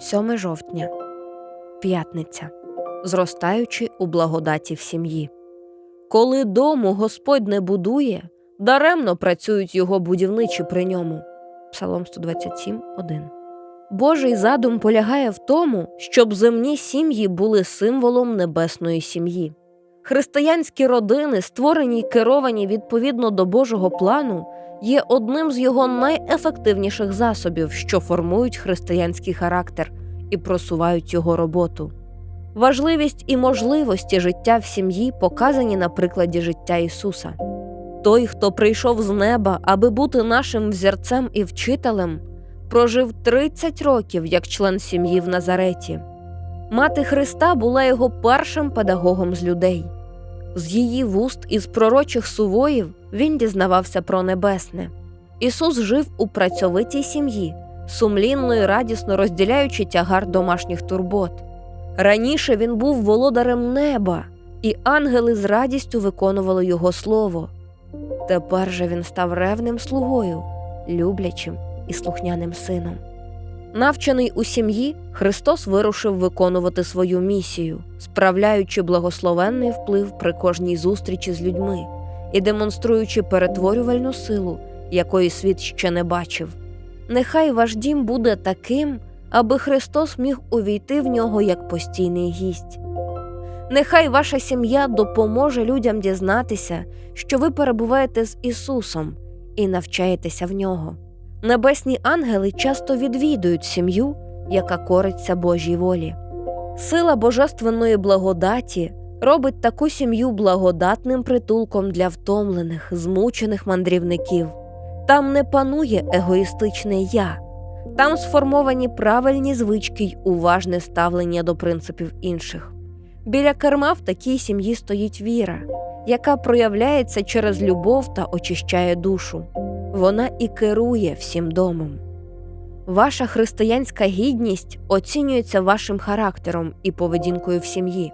7 жовтня, п'ятниця, зростаючи у благодаті в сім'ї. Коли дому Господь не будує, даремно працюють його будівничі при ньому. Псалом 127, 1. Божий задум полягає в тому, щоб земні сім'ї були символом небесної сім'ї. Християнські родини, створені й керовані відповідно до Божого плану, є одним з його найефективніших засобів, що формують християнський характер і просувають його роботу. Важливість і можливості життя в сім'ї показані на прикладі життя Ісуса. Той, хто прийшов з неба, аби бути нашим взірцем і вчителем, прожив 30 років як член сім'ї в Назареті. Мати Христа була його першим педагогом з людей. З її вуст із пророчих сувоїв він дізнавався про небесне. Ісус жив у працьовитій сім'ї, сумлінно і радісно розділяючи тягар домашніх турбот. Раніше він був володарем неба, і ангели з радістю виконували його слово. Тепер же він став ревним слугою, люблячим і слухняним сином. Навчений у сім'ї, Христос вирушив виконувати свою місію, справляючи благословенний вплив при кожній зустрічі з людьми і демонструючи перетворювальну силу, якої світ ще не бачив. Нехай ваш дім буде таким, аби Христос міг увійти в нього як постійний гість. Нехай ваша сім'я допоможе людям дізнатися, що ви перебуваєте з Ісусом і навчаєтеся в нього. Небесні ангели часто відвідують сім'ю, яка кориться Божій волі. Сила божественної благодаті робить таку сім'ю благодатним притулком для втомлених, змучених мандрівників. Там не панує егоїстичне я, там сформовані правильні звички й уважне ставлення до принципів інших. Біля керма в такій сім'ї стоїть віра, яка проявляється через любов та очищає душу. Вона і керує всім домом. Ваша християнська гідність оцінюється вашим характером і поведінкою в сім'ї.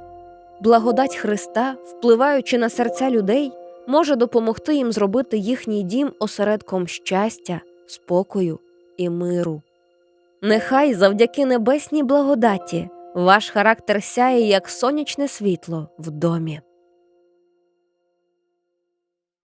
Благодать Христа, впливаючи на серця людей, може допомогти їм зробити їхній дім осередком щастя, спокою і миру. Нехай завдяки небесній благодаті ваш характер сяє як сонячне світло в домі.